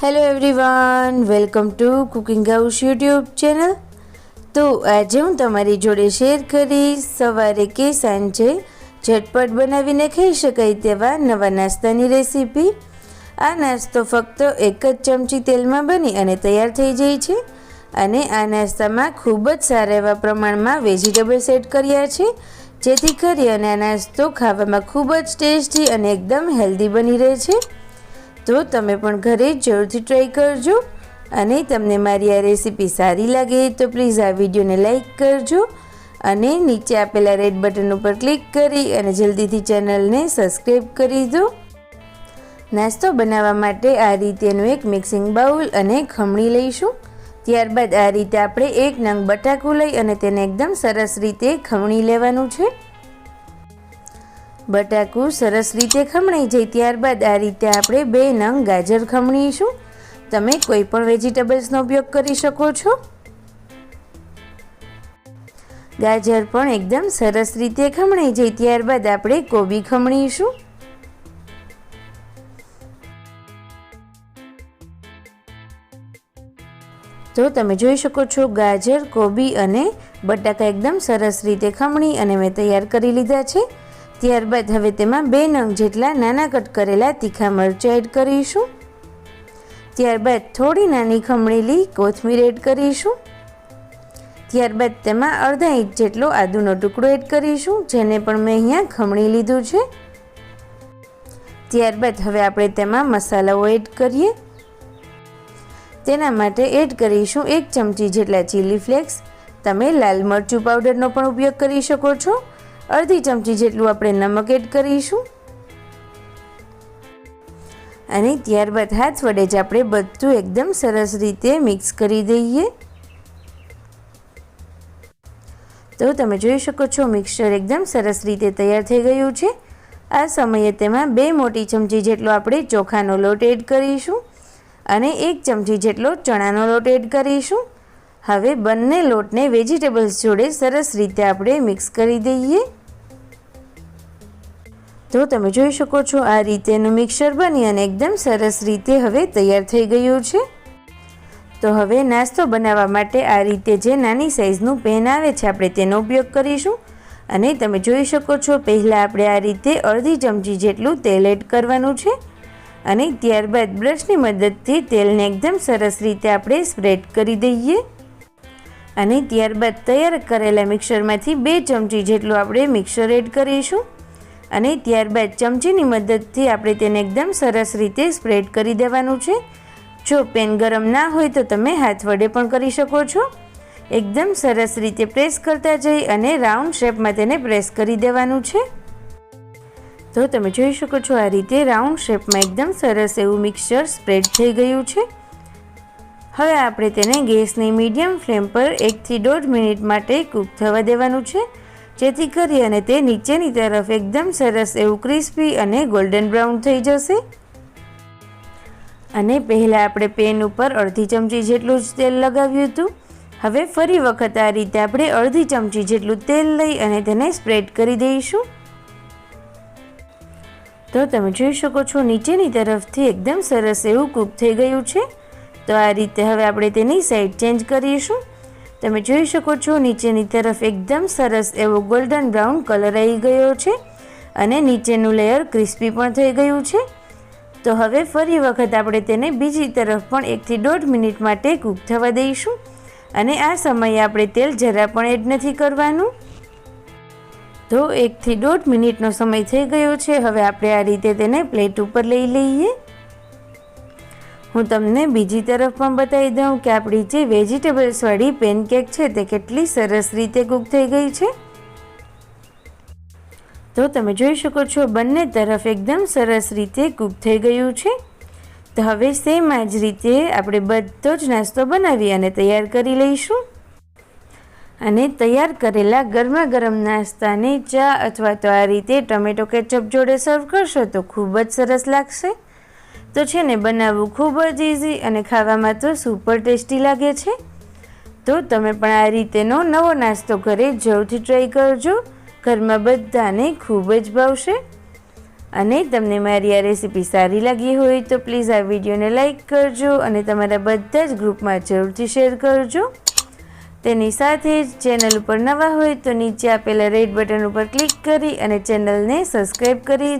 Hello everyone welcome to cooking house YouTube channel તો આજે હું તમારી જોડે શેર કરીશ, સવારે કે સાંજે ઝટપટ બનાવીને ખાઈ શકાય તેવા નવા નાસ્તાની રેસીપી આ નાસ્તો ફક્ત એક જ ચમચી તેલમાં બની અને તૈયાર થઈ જાય છે અને આ નાસ્તામાં ખૂબ જ સારા એવા પ્રમાણમાં વેજીટેબલ્સ એડ કર્યા છે, જેથી કરી અને આ નાસ્તો ખાવામાં ખૂબ જ ટેસ્ટી અને એકદમ હેલ્ધી બની રહે છે. તો તમે પણ ઘરે જરૂરથી ટ્રાય કરજો. અને તમને મારી આ રેસીપી સારી લાગે તો પ્લીઝ આ વિડીયોને લાઇક કરજો. અને નીચે આપેલા રેડ બટન ઉપર ક્લિક કરી અને જલ્દીથી ચેનલને સબસ્ક્રાઈબ કરી દો. નાસ્તો બનાવવા માટે આ રીતેનું એક મિક્સિંગ બાઉલ અને ખમણી લઈશું. ત્યારબાદ આ રીતે આપણે એક નંગ બટાકું લઈ અને તેને એકદમ સરસ રીતે ખમણી લેવાનું છે. બટાકું સરસ રીતે ખમણાઈ જાય ત્યારબાદ આ રીતે આપણે બે નંગ ગાજર ખમણીશું. તમે કોઈ પણ વેજીટેબલ્સનો ઉપયોગ કરી શકો છો. ગાજર પણ એકદમ સરસ રીતે ખમણાઈ જાય ત્યારબાદ આપણે કોબી ખમણીશું. તો તમે જોઈ શકો છો ગાજર, કોબી અને બટાકા એકદમ સરસ રીતે ખમણી અને મેં તૈયાર કરી લીધા છે. ત્યારબાદ હવે તેમાં બે નંગ જેટલા નાના કટ કરેલા તીખા મરચાં એડ કરીશું. ત્યારબાદ થોડી નાની ખમણેલી કોથમીર એડ કરીશું. ત્યારબાદ તેમાં અડધા ઇંચ જેટલો આદુનો ટુકડો એડ કરીશું, જેને પણ મેં અહીંયા ખમણી લીધું છે. ત્યારબાદ હવે આપણે તેમાં મસાલાઓ એડ કરીએ. તેના માટે એડ કરીશું એક ચમચી જેટલા ચીલી ફ્લેક્સ તમે લાલ મરચું પાવડરનો પણ ઉપયોગ કરી શકો છો. અડધી ચમચી જેટલું આપણે નમક એડ કરીશું. અને ત્યારબાદ હાથ વડે જ આપણે બધું એકદમ સરસ રીતે મિક્સ કરી દઈએ. તો તમે જોઈ શકો છો, મિક્સચર એકદમ સરસ રીતે તૈયાર થઈ ગયું છે. આ સમયે તેમાં બે મોટી ચમચી જેટલો આપણે ચોખાનો લોટ એડ કરીશું અને એક ચમચી જેટલો ચણાનો લોટ એડ કરીશું. હવે બંને લોટને વેજીટેબલ્સ જોડે સરસ રીતે આપણે મિક્સ કરી દઈએ. તો તમે જોઈ શકો છો, આ રીતેનું મિક્સર બની અને એકદમ સરસ રીતે હવે તૈયાર થઈ ગયું છે. તો હવે નાસ્તો બનાવવા માટે આ રીતે જે નાની સાઇઝનું પેન આવે છે, આપણે તેનો ઉપયોગ કરીશું. અને તમે જોઈ શકો છો, પહેલાં આપણે આ રીતે અડધી ચમચી જેટલું તેલ એડ કરવાનું છે. અને ત્યારબાદ બ્રશની મદદથી તેલને એકદમ સરસ રીતે આપણે સ્પ્રેડ કરી દઈએ. અને ત્યારબાદ તૈયાર કરેલા મિક્સરમાંથી બે ચમચી જેટલું આપણે મિક્સર એડ કરીશું. અને ત્યારબાદ ચમચીની મદદથી આપણે તેને એકદમ સરસ રીતે સ્પ્રેડ કરી દેવાનું છે. જો પેન ગરમ ના હોય તો તમે હાથ વડે પણ કરી શકો છો. એકદમ સરસ રીતે પ્રેસ કરતા જઈ અને રાઉન્ડ શેપમાં તેને પ્રેસ કરી દેવાનું છે. તો તમે જોઈ શકો છો આ રીતે રાઉન્ડ શેપમાં એકદમ સરસ એવું મિક્સચર સ્પ્રેડ થઈ ગયું છે. હવે આપણે તેને ગેસની મીડિયમ ફ્લેમ પર એકથી દોઢ મિનિટ માટે કૂક થવા દેવાનું છે. જેથી કરી અને તે નીચેની તરફ એકદમ સરસ એવું ક્રિસ્પી અને ગોલ્ડન બ્રાઉન થઈ જશે. અને પહેલાં આપણે પેન ઉપર અડધી ચમચી જેટલું જ તેલ લગાવ્યું હતું. હવે ફરી વખત આ રીતે આપણે અડધી ચમચી જેટલું તેલ લઈ અને તેને સ્પ્રેડ કરી દઈશું. તો તમે જોઈ શકો છો નીચેની તરફથી એકદમ સરસ એવું કૂક થઈ ગયું છે. તો આ રીતે હવે આપણે તેની સાઈડ ચેન્જ કરીશું. તમે જોઈ શકો છો, નીચેની તરફ એકદમ સરસ એવો ગોલ્ડન બ્રાઉન કલર આવી ગયો છે અને નીચેનું લેયર ક્રિસ્પી પણ થઈ ગયું છે. તો હવે ફરી વખત આપણે તેને બીજી તરફ પણ એકથી દોઢ મિનિટ માટે કૂક થવા દઈશું અને આ સમયે આપણે તેલ જરા પણ એડ નથી કરવાનું. તો એકથી દોઢ મિનિટનો સમય થઈ ગયો છે, હવે આપણે આ રીતે તેને પ્લેટ ઉપર લઈ લઈએ. હું તમને બીજી તરફ પણ બતાવી દઉં કે આપણી જે વેજીટેબલ્સવાળી પેનકેક છે, તે કેટલી સરસ રીતે કૂક થઈ ગઈ છે. તો તમે જોઈ શકો છો, બંને તરફ એકદમ સરસ રીતે કૂક થઈ ગયું છે. તો હવે સેમ આ જ રીતે આપણે બધો જ નાસ્તો બનાવી અને તૈયાર કરી લઈશું. અને તૈયાર કરેલા ગરમા ગરમ નાસ્તાને ચા અથવા તો આ રીતે ટમેટો કેચઅપ જોડે સર્વ કરશો તો ખૂબ જ સરસ લાગશે. તો છે ને, બનાવવું ખૂબ જ ઇઝી અને ખાવામાં તો સુપર ટેસ્ટી લાગે છે. તો તમે પણ આ રીતેનો નવો નાસ્તો ઘરે જરૂરથી ટ્રાય કરજો. ઘરમાં બધાને ખૂબ જ ભાવશે. અને તમને મારી આ રેસીપી સારી લાગી હોય તો પ્લીઝ આ વિડીયોને લાઇક કરજો અને તમારા બધા જ ગ્રુપમાં જરૂરથી શેર કરજો. તેની સાથે જ ચેનલ ઉપર નવા હોય તો નીચે આપેલા રેડ બટન ઉપર ક્લિક કરી અને ચેનલને સબસ્ક્રાઈબ કરી